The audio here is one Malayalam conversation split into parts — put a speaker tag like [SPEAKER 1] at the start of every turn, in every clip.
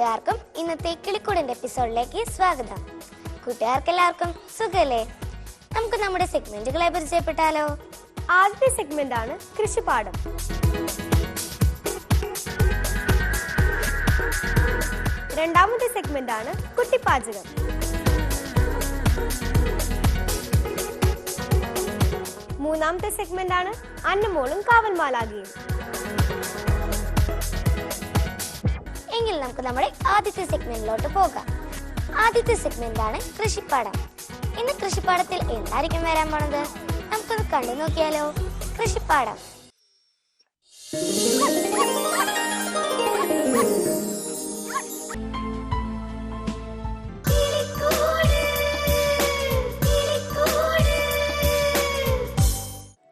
[SPEAKER 1] കൂട്ടുകാർക്കും ഇന്നത്തെ കിളിക്കൂടിന്റെ എപ്പിസോഡിലേക്ക് സ്വാഗതം. കൂട്ടുകാർക്ക് എല്ലാവർക്കും സുഖല്ലേ? നമുക്ക് നമ്മുടെ സെഗ്മെന്റുകളെ പരിചയപ്പെട്ടാലോ?
[SPEAKER 2] ആദ്യത്തെ സെഗ്മെന്റ് ആണ് കൃഷിപാഠം രണ്ടാമത്തെ സെഗ്മെന്റ് ആണ് കുട്ടിപ്പാചകം. മൂന്നാമത്തെ സെഗ്മെന്റ് ആണ് അന്നമോളും കാവൽമാലാകിയും
[SPEAKER 1] എങ്കിൽ നമുക്ക് നമ്മുടെ ആദ്യത്തെ സെഗ്മെന്റിലോട്ട് പോകാം. ആദ്യത്തെ സെഗ്മെന്റ് ആണ് കൃഷിപ്പാടം. ഇന്ന് കൃഷിപ്പാടത്തിൽ എന്തായിരിക്കും വരാൻ പോണത്? നമുക്കത് കണ്ടു നോക്കിയാലോ. കൃഷിപ്പാടം.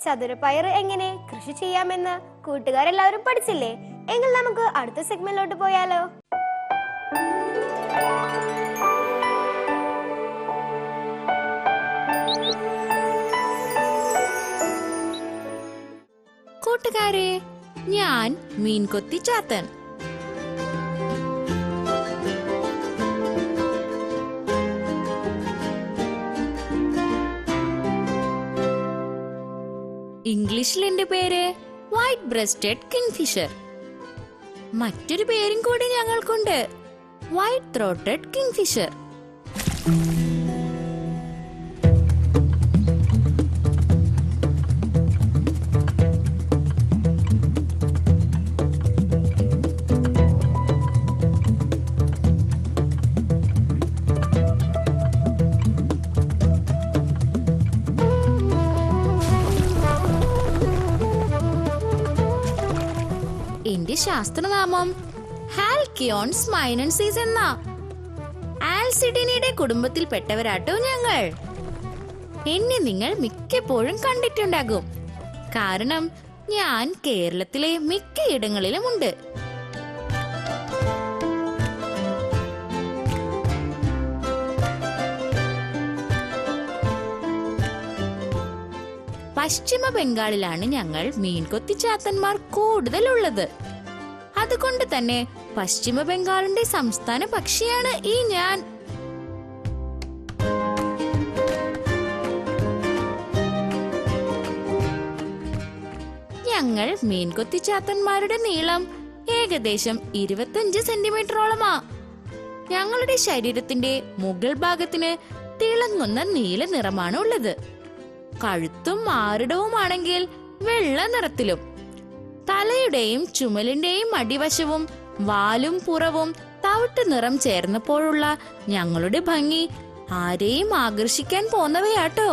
[SPEAKER 2] ചതുരപ്പയർ എങ്ങനെ കൃഷി ചെയ്യാമെന്ന് കൂട്ടുകാരെല്ലാവരും പഠിച്ചില്ലേ? എങ്കിൽ നമുക്ക് അടുത്ത സെഗ്മെന്റിലോട്ട് പോയാലോ?
[SPEAKER 3] കൂട്ടുകാരെ ഞാൻ മീൻകൊത്തി ചാത്തൻ. ഇംഗ്ലീഷിൽ എന്റെ പേര് വൈറ്റ് ബ്രസ്റ്റഡ് കിങ്ഫിഷർ മറ്റൊരു പേരും കൂടി ഞങ്ങൾക്കുണ്ട്. വൈറ്റ് ത്രോട്ടഡ് കിങ്ഫിഷർ ശാസ്ത്രനാമം ഹാൽക്കിയോൺസ് മൈനൻസീസ് എന്ന. ആൽസിഡിനിയുടെ കുടുംബത്തിൽപ്പെട്ടവരാട്ടോ ഞങ്ങൾ. എന്നെ നിങ്ങൾ മിക്കപ്പോഴും കണ്ടിട്ടുണ്ടാകും. കാരണം ഞാൻ കേരളത്തിലെ മിക്കയിടങ്ങളിലും ഉണ്ട്. പശ്ചിമ ബംഗാളിലാണ് ഞങ്ങൾ മീൻകൊത്തിച്ചാത്തന്മാർ കൂടുതലുള്ളത്. അതുകൊണ്ട് തന്നെ പശ്ചിമ ബംഗാളിന്റെ സംസ്ഥാന പക്ഷിയാണ് ഈ ഞാൻ. ഞങ്ങൾ മീൻകൊത്തിച്ചാത്തന്മാരുടെ നീളം ഏകദേശം ഇരുപത്തിയഞ്ച് സെന്റിമീറ്ററോളമാ. ഞങ്ങളുടെ ശരീരത്തിന്റെ മുകൾ ഭാഗത്തിന് തിളങ്ങുന്ന നീല നിറമാണ് ഉള്ളത്. കഴുത്തും ആരുടവുമാണെങ്കിൽ വെള്ള നിറത്തിലും. തലയുടെയും ചുമലിന്റെയും അടിവശവും വാലും പുറവും തവിട്ട് നിറം ചേർന്നപ്പോഴുള്ള ഞങ്ങളുടെ ഭംഗി ആരെയും ആകർഷിക്കാൻ പോന്നവയാട്ടോ.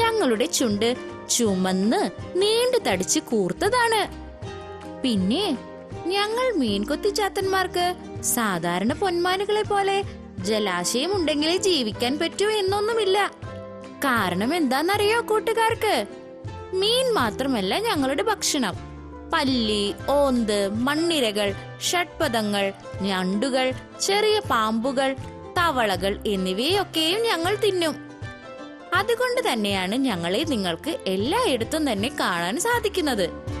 [SPEAKER 3] ഞങ്ങളുടെ ചുണ്ട് ചുമന്ന് നീണ്ടു തടിച്ച് കൂർത്തതാണ്. പിന്നെ ഞങ്ങൾ മീൻകൊത്തിച്ചാത്തന്മാർക്ക് സാധാരണ പൊന്മാനുകളെ പോലെ ജലാശയം ഉണ്ടെങ്കിലേ ജീവിക്കാൻ പറ്റൂ എന്നൊന്നുമില്ല. കാരണം എന്താന്നറിയോ കൂട്ടുകാർക്ക്? മീൻ മാത്രമല്ല ഞങ്ങളുടെ ഭക്ഷണം. പല്ലി ഓന്ത് മണ്ണിരകൾ ഷഡ്പദങ്ങൾ ഞണ്ടുകൾ ചെറിയ പാമ്പുകൾ തവളകൾ എന്നിവയൊക്കെയും ഞങ്ങൾ തിന്നും. അതുകൊണ്ട് തന്നെയാണ് ഞങ്ങളെ നിങ്ങൾക്ക് എല്ലായിടത്തും തന്നെ കാണാൻ സാധിക്കുന്നത്.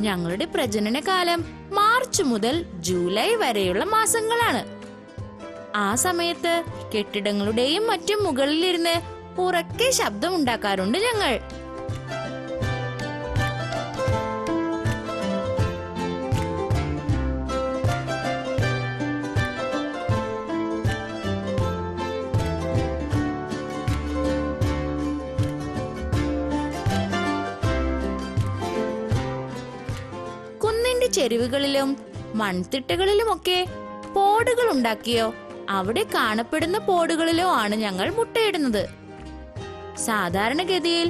[SPEAKER 3] ഞങ്ങളുടെ പ്രജനന കാലം മാർച്ച് മുതൽ ജൂലൈ വരെയുള്ള മാസങ്ങളാണ്. ആ സമയത്ത് കെട്ടിടങ്ങളുടെയും മറ്റും മുകളിലിരുന്ന് ഉറക്കെ ശബ്ദം ഉണ്ടാക്കാറുണ്ട് ഞങ്ങൾ. ചെരുവുകളിലും മൺതിട്ടകളിലുമൊക്കെ പോടുകൾ ഉണ്ടാക്കിയോ? അവിടെ കാണപ്പെടുന്ന പോടുകളിലോ ആണ് ഞങ്ങൾ മുട്ടയിടുന്നത്. സാധാരണഗതിയിൽ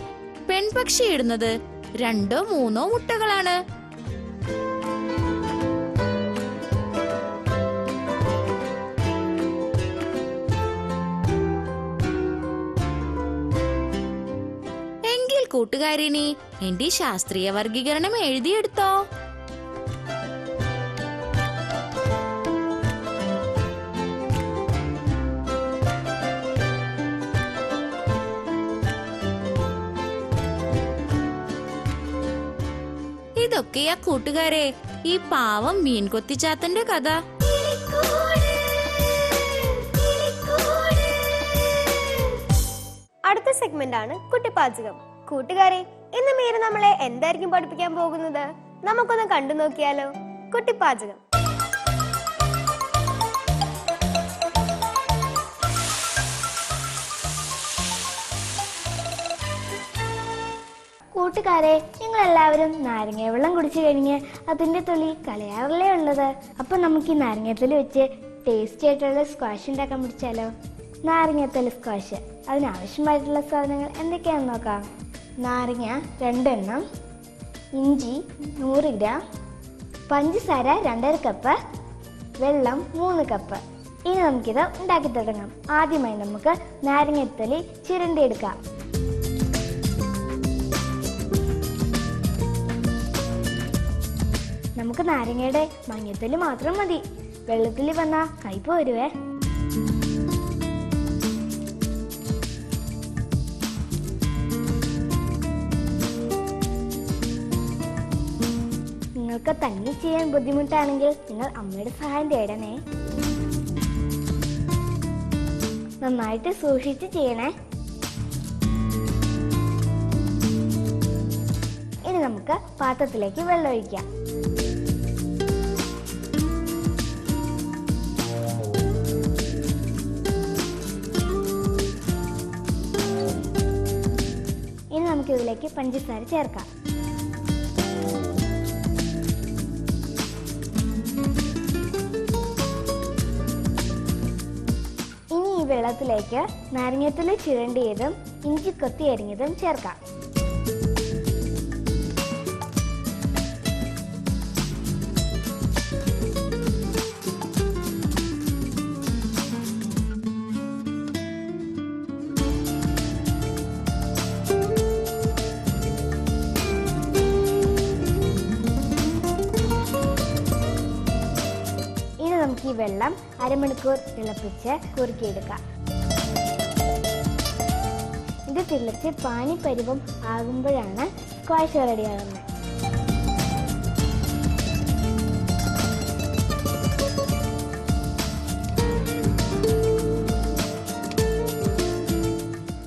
[SPEAKER 3] പെൺപക്ഷി ഇടുന്നത് രണ്ടോ മൂന്നോ മുട്ടകളാണ്.
[SPEAKER 4] എങ്കിൽ കൂട്ടുകാരിനി എന്റെ ശാസ്ത്രീയ വർഗീകരണം എഴുതിയെടുത്തോ? ഇതൊക്കെയാ കൂട്ടുകാരെ. ഈ പാവം മീൻ കൊത്തിച്ചാത്തന്റെ കഥ.
[SPEAKER 2] അടുത്ത സെഗ്മെന്റ് ആണ് കുട്ടിപ്പാചകം. കൂട്ടുകാരെ ഇന്ന് മീര നമ്മളെ എന്തായിരിക്കും പഠിപ്പിക്കാൻ പോകുന്നത്? നമുക്കൊന്ന് കണ്ടു നോക്കിയാലോ? കുട്ടിപ്പാചകം.
[SPEAKER 5] കൂട്ടുകാരെ എല്ലാവരും നാരങ്ങ വെള്ളം കുടിച്ചു കഴിഞ്ഞ് അതിന്റെ തൊലി കളയാറല്ലേ ഉള്ളത്. അപ്പൊ നമുക്ക് ഈ നാരങ്ങത്തൊലി വെച്ച് ടേസ്റ്റി ആയിട്ടുള്ള സ്ക്വാഷ് ഉണ്ടാക്കാൻ പിടിച്ചാലോ? നാരങ്ങത്തൊലി സ്ക്വാഷ് അതിനാവശ്യമായിട്ടുള്ള സാധനങ്ങൾ എന്തൊക്കെയാണെന്ന് നോക്കാം. നാരങ്ങ രണ്ടെണ്ണം ഇഞ്ചി നൂറ് ഗ്രാം പഞ്ചസാര രണ്ടര കപ്പ് വെള്ളം മൂന്ന് കപ്പ് ഇനി നമുക്കിത് ഉണ്ടാക്കി തുടങ്ങാം. ആദ്യമായി നമുക്ക് നാരങ്ങത്തൊലി ചിരണ്ടിയെടുക്കാം. നമുക്ക് നാരങ്ങയുടെ മഞ്ഞത്തൽ മാത്രം മതി. വെള്ളത്തിൽ വന്ന കയ്പ് വരുവേ നിങ്ങൾക്ക് തന്നെ ചെയ്യാൻ ബുദ്ധിമുട്ടാണെങ്കിൽ നിങ്ങൾ അമ്മയുടെ സഹായം തേടണേ. നന്നായിട്ട് സൂക്ഷിച്ച് ചെയ്യണേ. ഇനി നമുക്ക് പാത്രത്തിലേക്ക് വെള്ളം ഒഴിക്കാം ഇതിലേക്ക് പഞ്ചസാര ചേർക്കാം. ഇനി ഈ വെള്ളത്തിലേക്ക് നാരങ്ങത്തിൽ ചുരണ്ടിയതും ഇഞ്ചി കൊത്തി അരിഞ്ഞതും ചേർക്കാം. അരമണിക്കൂർ തിളപ്പിച്ച് കുറുക്കിയെടുക്കാം. ഇത് തിളച്ച് പരിവം ആകുമ്പോഴാണ് സ്ക്വാഷ് റെഡിയാകുന്നത്.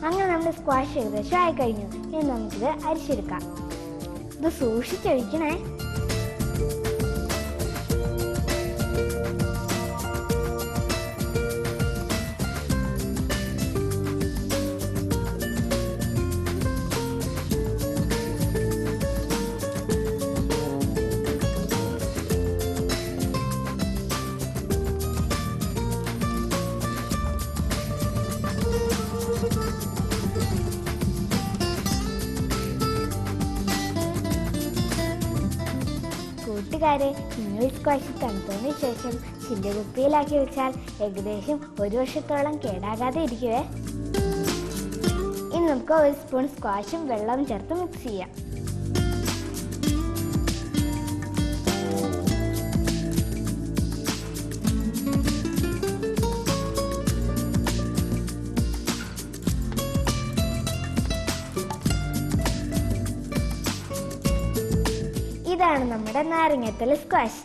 [SPEAKER 5] അങ്ങനെ നമ്മുടെ സ്ക്വാഷ് ഏകദേശം ആയി കഴിഞ്ഞു ഇനി നമുക്കിത് അരിച്ചെടുക്കാം. ഇത് സൂക്ഷിച്ചൊഴിക്കണേ. കൂട്ടുകാരെ നിങ്ങൾ സ്ക്വാഷ് തണുത്തതിന് ശേഷം ചില്ല് കുപ്പിയിലാക്കി വെച്ചാൽ ഏകദേശം ഒരു വർഷത്തോളം കേടാകാതെ ഇരിക്കുവേ. ഇനി നമുക്ക് ഒരു സ്പൂൺ സ്ക്വാഷും വെള്ളവും ചേർത്ത് മിക്സ് ചെയ്യാം. ഇതാണ് നമ്മുടെ നാരങ്ങത്തിലെ സ്ക്വാഷ്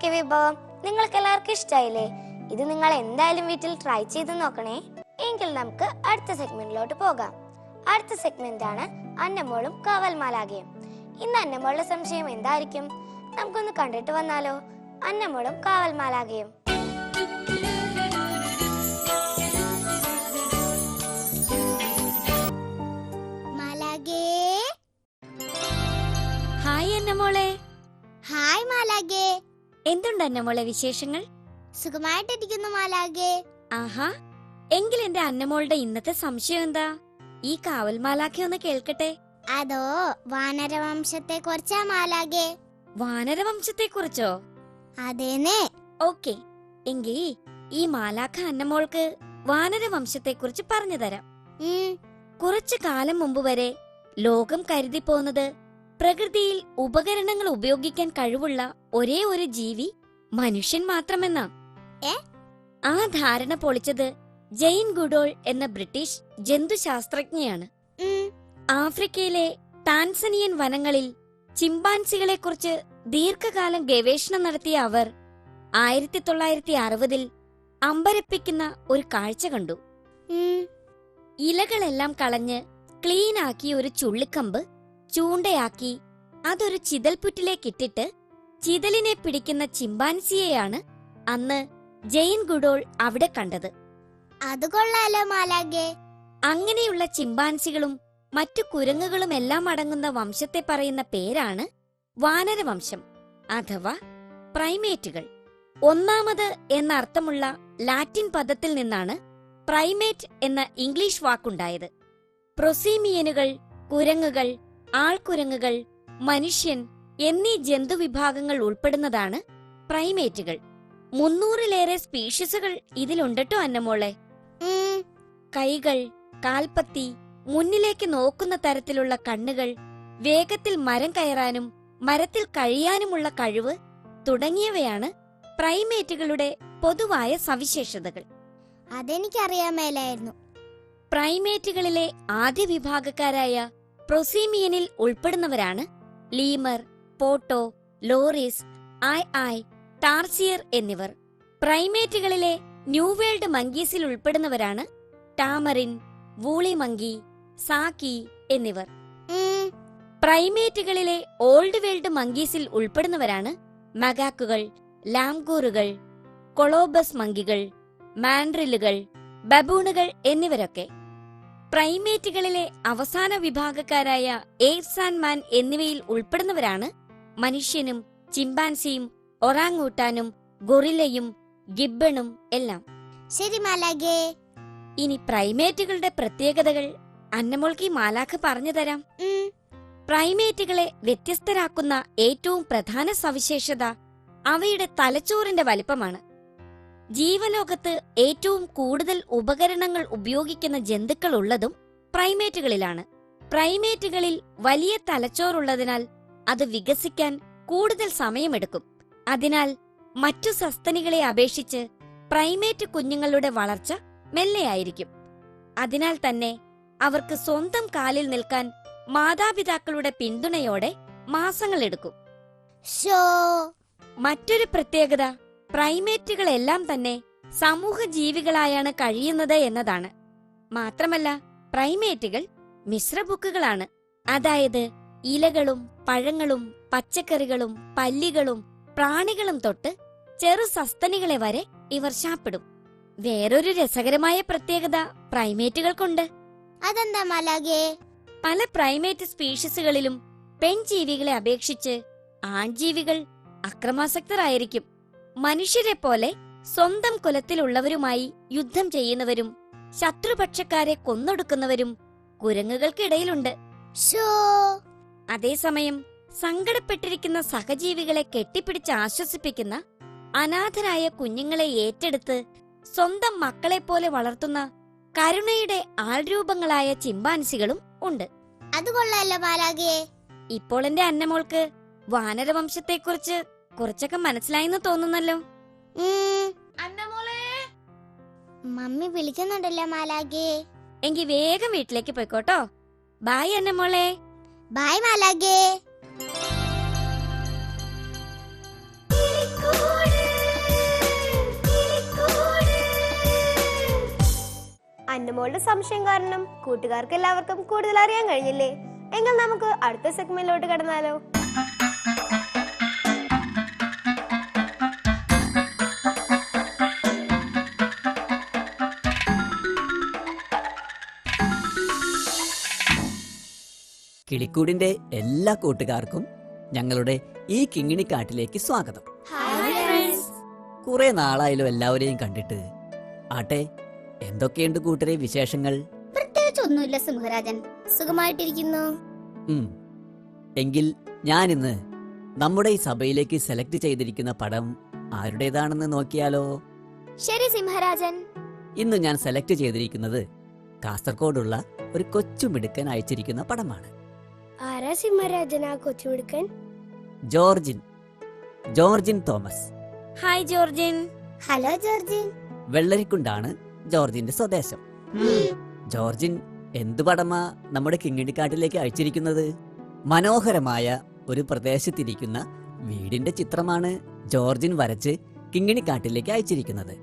[SPEAKER 5] ഉണ്ടാക്കിയ വിഭവം. നിങ്ങൾക്ക് എല്ലാവർക്കും ഇഷ്ടായില്ലേ? ഇത് നിങ്ങൾ എന്തായാലും വീട്ടിൽ ട്രൈ ചെയ്ത് നോക്കണേ. എങ്കിൽ നമുക്ക് അടുത്ത സെഗ്മെന്റിലോട്ട് പോകാം. അടുത്ത സെഗ്മെന്റ് ആണ് അന്നമോളും കാവൽമാലാകയും. ഇന്ന് അന്നമോളുടെ സംശയം എന്തായിരിക്കും? നമുക്കൊന്ന് കണ്ടിട്ട് വന്നാലോ? അന്നമോളും കാവൽമാലാകയും.
[SPEAKER 4] ഹായ് അന്നമോളെ. എന്തുണ്ട് അന്നമോളെ വിശേഷങ്ങൾ?
[SPEAKER 6] സുഖമായിട്ടിരിക്കുന്നു മാലാകെ
[SPEAKER 4] ആഹാ എങ്കിൽ എന്റെ അന്നമോളുടെ ഇന്നത്തെ സംശയം എന്താ? ഈ കാവൽ മാലാഖ ഒന്ന് കേൾക്കട്ടെ.
[SPEAKER 6] അതോ വാനരവംശത്തെ കുറിച്ചാ മാലാകെ
[SPEAKER 4] വാനരവംശത്തെ കുറിച്ചോ
[SPEAKER 6] അതേനെ
[SPEAKER 4] ഓക്കെ എങ്കിൽ ഈ മാലാഖ അന്നമോൾക്ക് വാനരവംശത്തെ കുറിച്ച് പറഞ്ഞു തരാം. കുറച്ചു കാലം മുമ്പ് വരെ ലോകം കരുതി പോന്നത് പ്രകൃതിയിൽ ഉപകരണങ്ങൾ ഉപയോഗിക്കാൻ കഴിവുള്ള ഒരേ ഒരു ജീവി മനുഷ്യൻ മാത്രമെന്ന. ആ ധാരണ പൊളിച്ചത് ജെയിൻ ഗുഡോൾ എന്ന ബ്രിട്ടീഷ് ജന്തുശാസ്ത്രജ്ഞയാണ്. ആഫ്രിക്കയിലെ ടാൻസനിയൻ വനങ്ങളിൽ ചിമ്പാൻസികളെക്കുറിച്ച് ദീർഘകാലം ഗവേഷണം നടത്തിയ അവർ ആയിരത്തി തൊള്ളായിരത്തി അറുപതിൽ അമ്പരപ്പിക്കുന്ന ഒരു കാഴ്ച കണ്ടു. ഇലകളെല്ലാം കളഞ്ഞ് ക്ലീനാക്കിയ ഒരു ചുള്ളിക്കമ്പ് ചൂണ്ടയാക്കി അതൊരു ചിതൽപുറ്റിലേക്കിട്ടിട്ട് ചിതലിനെ പിടിക്കുന്ന ചിമ്പാൻസിയെയാണ് അന്ന് ജെയിൻ ഗുഡോൾ അവിടെ കണ്ടത്.
[SPEAKER 6] അത് കൊള്ളാലോ മാലാഗെ
[SPEAKER 4] അങ്ങനെയുള്ള ചിമ്പാൻസികളും മറ്റു കുരങ്ങുകളും എല്ലാം അടങ്ങുന്ന വംശത്തെ പറയുന്ന പേരാണ് വാനരവംശം അഥവാ പ്രൈമേറ്റുകൾ. ഒന്നാമത് എന്ന അർത്ഥമുള്ള ലാറ്റിൻ പദത്തിൽ നിന്നാണ് പ്രൈമേറ്റ് എന്ന ഇംഗ്ലീഷ് വാക്കുണ്ടായത്. പ്രൊസീമിയനുകൾ കുരങ്ങുകൾ ആൾക്കുരങ്ങുകൾ മനുഷ്യൻ എന്നീ ജന്തുവിഭാഗങ്ങൾ ഉൾപ്പെടുന്നതാണ് പ്രൈമേറ്റുകൾ. മുന്നൂറിലേറെ സ്പീഷീസുകൾ ഇതിലുണ്ടട്ടോ അന്നമോളെ. കൈകൾ കാൽപ്പത്തി മുന്നിലേക്ക് നോക്കുന്ന തരത്തിലുള്ള കണ്ണുകൾ വേഗത്തിൽ മരം കയറാനും മരത്തിൽ കഴിയാനുമുള്ള കഴിവ് തുടങ്ങിയവയാണ് പ്രൈമേറ്റുകളുടെ പൊതുവായ സവിശേഷതകൾ.
[SPEAKER 6] അതെനിക്കറിയാൻ മേലായിരുന്നു.
[SPEAKER 4] പ്രൈമേറ്റുകളിലെ ആദ്യ വിഭാഗക്കാരായ പ്രൊസീമിയനിൽ ഉൾപ്പെടുന്നവരാണ് ലീമർ പോട്ടോ ലോറിസ് ഐ ഐ ടാർസിയർ എന്നിവർ. പ്രൈമേറ്റുകളിലെ ന്യൂ വേൾഡ് മങ്കീസിൽ ഉൾപ്പെടുന്നവരാണ് ടാമറിൻ വൂളി മങ്കി സാക്കി എന്നിവർ. പ്രൈമേറ്റുകളിലെ ഓൾഡ് വേൾഡ് മങ്കീസിൽ ഉൾപ്പെടുന്നവരാണ് മഗാക്കുകൾ ലാംഗൂറുകൾ കൊളോബസ് മങ്കികൾ മാൻഡ്രിലുകൾ ബബൂണുകൾ എന്നിവരൊക്കെ. പ്രൈമേറ്റുകളിലെ അവസാന വിഭാഗക്കാരായ എയ്ഡ്സ് ആൻഡ് മാൻ എന്നിവയിൽ ഉൾപ്പെടുന്നവരാണ് മനുഷ്യനും ചിമ്പാൻസിയും ഒറാങ്ങൂട്ടാനും ഗൊറില്ലയും ഗിബ്ബണും എല്ലാം.
[SPEAKER 6] ശരി മാലാഖേ.
[SPEAKER 4] ഇനി പ്രൈമേറ്റുകളുടെ പ്രത്യേകതകൾ അന്നമോൾക്ക് ഈ മാലാഖ പറഞ്ഞു തരാം. പ്രൈമേറ്റുകളെ വ്യത്യസ്തരാക്കുന്ന ഏറ്റവും പ്രധാന സവിശേഷത അവയുടെ തലച്ചോറിന്റെ വലിപ്പമാണ്. ജീവലോകത്ത് ഏറ്റവും കൂടുതൽ ഉപകരണങ്ങൾ ഉപയോഗിക്കുന്ന ജന്തുക്കൾ ഉള്ളതും പ്രൈമേറ്റുകളിലാണ്. പ്രൈമേറ്റുകളിൽ വലിയ തലച്ചോറുള്ളതിനാൽ അത് വികസിക്കാൻ കൂടുതൽ സമയമെടുക്കും. അതിനാൽ മറ്റു സസ്തനികളെ അപേക്ഷിച്ച് പ്രൈമേറ്റ് കുഞ്ഞുങ്ങളുടെ വളർച്ച മെല്ലെയായിരിക്കും. അതിനാൽ തന്നെ അവർക്ക് സ്വന്തം കാലിൽ നിൽക്കാൻ മാതാപിതാക്കളുടെ പിന്തുണയോടെ മാസങ്ങളെടുക്കും. മറ്റൊരു പ്രത്യേകത പ്രൈമേറ്റുകളെല്ലാം തന്നെ സമൂഹ ജീവികളായാണ് കഴിയുന്നത് എന്നതാണ്. മാത്രമല്ല പ്രൈമേറ്റുകൾ മിശ്രബുക്കുകളാണ്. അതായത് ഇലകളും പഴങ്ങളും പച്ചക്കറികളും പല്ലികളും പ്രാണികളും തൊട്ട് ചെറു സസ്തനികളെ വരെ ഇവർ ശാപ്പിടും. വേറൊരു രസകരമായ പ്രത്യേകത പ്രൈമേറ്റുകൾക്കുണ്ട്.
[SPEAKER 6] അതെന്താ മാലാഗേ
[SPEAKER 4] പല പ്രൈമേറ്റ് സ്പീഷീസുകളിലും പെൺജീവികളെ അപേക്ഷിച്ച് ആൺജീവികൾ അക്രമാസക്തരായിരിക്കും. മനുഷ്യരെ പോലെ സ്വന്തം കുലത്തിലുള്ളവരുമായി യുദ്ധം ചെയ്യുന്നവരും ശത്രുപക്ഷക്കാരെ കൊന്നൊടുക്കുന്നവരും കുരങ്ങുകൾക്കിടയിലുണ്ട്. അതേസമയം സങ്കടപ്പെട്ടിരിക്കുന്ന സഹജീവികളെ കെട്ടിപ്പിടിച്ച് ആശ്വസിപ്പിക്കുന്ന അനാഥരായ കുഞ്ഞുങ്ങളെ ഏറ്റെടുത്ത് സ്വന്തം മക്കളെപ്പോലെ വളർത്തുന്ന കരുണയുടെ ആൾരൂപങ്ങളായ ചിമ്പാൻസികളും ഉണ്ട്.
[SPEAKER 6] അത് കൊള്ളാലോ ബാലാഗിയെ
[SPEAKER 4] ഇപ്പോൾ എന്റെ അന്നമോൾക്ക് വാനരവംശത്തെക്കുറിച്ച് കുറച്ചൊക്കെ മനസ്സിലായെന്ന് തോന്നുന്നല്ലോ.
[SPEAKER 6] മമ്മി വിളിക്കുന്നുണ്ടല്ലോ മാലാഗേ
[SPEAKER 4] എങ്കി വേഗം വീട്ടിലേക്ക് പോയിക്കോട്ടോ. ബായ് അന്നമോളെ
[SPEAKER 6] ബായ് മാലാഗേ
[SPEAKER 2] അന്നമോളുടെ സംശയം കാരണം കൂട്ടുകാർക്ക് എല്ലാവർക്കും കൂടുതൽ അറിയാൻ കഴിഞ്ഞില്ലേ? എങ്കിൽ നമുക്ക് അടുത്ത സെഗ്മെന്റിലോട്ട് കടന്നാലോ.
[SPEAKER 7] കിളിക്കൂടിന്റെ എല്ലാ കൂട്ടുകാർക്കും ഞങ്ങളുടെ ഈ കിങ്ങിണിക്കാട്ടിലേക്ക് സ്വാഗതം. കുറെ നാളായാലും എല്ലാവരെയും കണ്ടിട്ട്. ആട്ടെ എന്തൊക്കെയുണ്ട് കൂട്ടരെ വിശേഷങ്ങൾ?
[SPEAKER 6] പ്രത്യേകിച്ചൊന്നുമില്ല സിംഹരാജൻ സുഖമായിട്ടിരിക്കുന്നു.
[SPEAKER 7] ഉം. എങ്കിൽ ഞാനിന്ന് നമ്മുടെ ഈ സഭയിലേക്ക് സെലക്ട് ചെയ്തിരിക്കുന്ന പടം ആരുടേതാണെന്ന് നോക്കിയാലോ?
[SPEAKER 5] ശരി സിംഹരാജൻ.
[SPEAKER 7] ഇന്ന് ഞാൻ സെലക്ട് ചെയ്തിരിക്കുന്നത് കാസർഗോഡുള്ള ഒരു കൊച്ചു മിടുക്കൻ അയച്ചിരിക്കുന്ന പടമാണ്.
[SPEAKER 2] ആരാ സിംഹരാജൻ ആ കൊച്ചുമിടുക്കൻ
[SPEAKER 7] ജോർജിൻ. ജോർജിൻ തോമസ്.
[SPEAKER 4] ഹായ് ജോർജിൻ.
[SPEAKER 6] ഹലോ ജോർജിൻ.
[SPEAKER 7] വെള്ളരിക്കുണ്ടാണ് ജോർജിന്റെ സ്വദേശം. ജോർജിൻ എന്തു പടമാ നമ്മുടെ കിങ്ങിണിക്കാട്ടിലേക്ക് അയച്ചിരിക്കുന്നത്? മനോഹരമായ ഒരു പ്രദേശത്തിരിക്കുന്ന വീടിന്റെ ചിത്രമാണ് ജോർജിൻ വരച്ച് കിങ്ങിണിക്കാട്ടിലേക്ക് അയച്ചിരിക്കുന്നത്.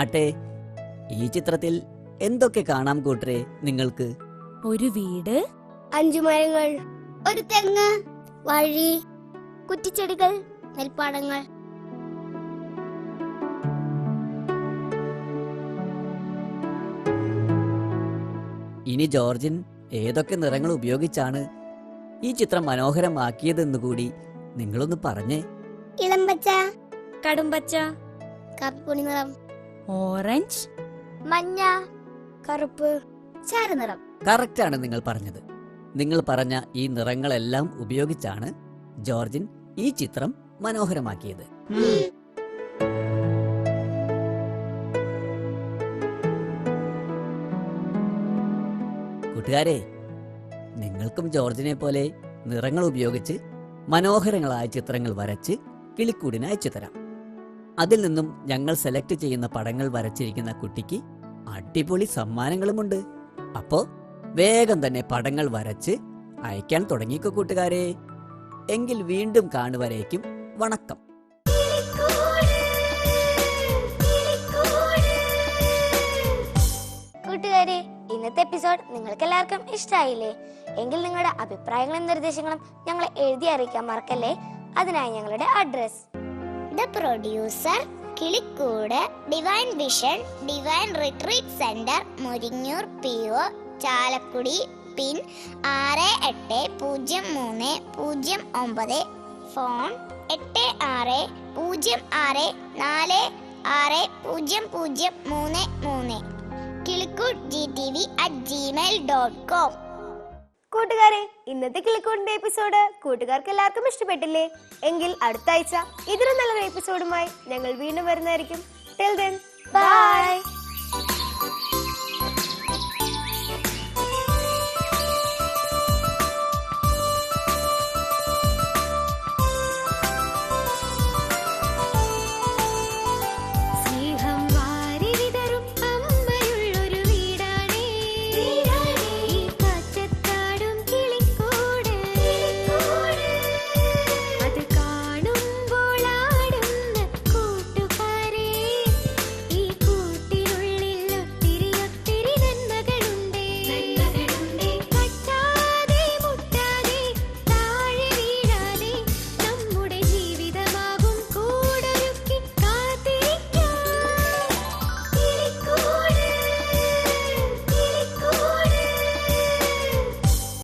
[SPEAKER 7] ആട്ടെ ഈ ചിത്രത്തിൽ എന്തൊക്കെ കാണാം കൂട്ടരെ നിങ്ങൾക്ക്?
[SPEAKER 4] ഒരു വീട്
[SPEAKER 2] അഞ്ചു മരങ്ങൾ
[SPEAKER 6] ഒരു തെങ്ങ് വഴി കുറ്റിച്ചെടികൾ നെൽപ്പാടങ്ങൾ.
[SPEAKER 7] ഇനി ജോർജിൻ ഏതൊക്കെ നിറങ്ങൾ ഉപയോഗിച്ചാണ് ഈ ചിത്രം മനോഹരമാക്കിയതെന്ന് കൂടി നിങ്ങളൊന്ന് പറഞ്ഞേ.
[SPEAKER 6] ഇളം പച്ച
[SPEAKER 4] കടുംപച്ച
[SPEAKER 6] കാപ്പിപ്പൊടി നിറം
[SPEAKER 4] ഓറഞ്ച്
[SPEAKER 5] മഞ്ഞ
[SPEAKER 2] കറുപ്പ്
[SPEAKER 6] ചാരനിറം.
[SPEAKER 7] കറക്റ്റാണ് നിങ്ങൾ പറഞ്ഞത്. നിങ്ങൾ പറഞ്ഞ ഈ നിറങ്ങളെല്ലാം ഉപയോഗിച്ചാണ് ജോർജിൻ ഈ ചിത്രം മനോഹരമാക്കിയത്. കൂട്ടുകാരെ നിങ്ങൾക്കും ജോർജിനെ പോലെ നിറങ്ങൾ ഉപയോഗിച്ച് മനോഹരങ്ങളായ ചിത്രങ്ങൾ വരച്ച് കിളിക്കൂടിന് അയച്ചു തരാം അതിൽ നിന്നും ഞങ്ങൾ സെലക്ട് ചെയ്യുന്ന പടങ്ങൾ വരച്ചിരിക്കുന്ന കുട്ടിക്ക് അടിപൊളി സമ്മാനങ്ങളുമുണ്ട്. അപ്പോ വേഗം തന്നെ പടങ്ങൾ വരച്ച് അയക്കാൻ തുടങ്ങിക്കോ കൂട്ടുകാരെ. എങ്കിൽ വീണ്ടും കാണുവരേക്കും വണക്കം.
[SPEAKER 5] ഇന്നത്തെ എപ്പിസോഡ് നിങ്ങൾക്ക് എല്ലാവർക്കും ഇഷ്ടമായില്ലേ എങ്കിൽ നിങ്ങളുടെ അഭിപ്രായങ്ങളും നിർദ്ദേശങ്ങളും ഞങ്ങളെ എഴുതി അറിയിക്കാൻ മറക്കല്ലേ? അതിനായി ഞങ്ങളുടെ address
[SPEAKER 6] producer Kilikkoodu Divine Vision Divine Retreat Centre Muringoor P O Chalakudy pin ആറ് എട്ട് പൂജ്യം മൂന്ന് പൂജ്യം ഒമ്പത് ഫോൺ എട്ട് ആറ് പൂജ്യം ആറ് നാല് ആറ് പൂജ്യം പൂജ്യം മൂന്ന് മൂന്ന്. Kilikkoot G T V at Gmail dot com
[SPEAKER 2] കൂട്ടുകാരെ ഇന്നത്തെ കിളിക്കൂടിന്റെ എപ്പിസോഡ് കൂട്ടുകാർക്ക് എല്ലാവർക്കും ഇഷ്ടപ്പെട്ടില്ലേ? എങ്കിൽ അടുത്ത ആഴ്ച ഇതിലും നല്ലൊരു എപ്പിസോഡുമായി ഞങ്ങൾ വീണ്ടും വരുന്നതായിരിക്കും. Till then bye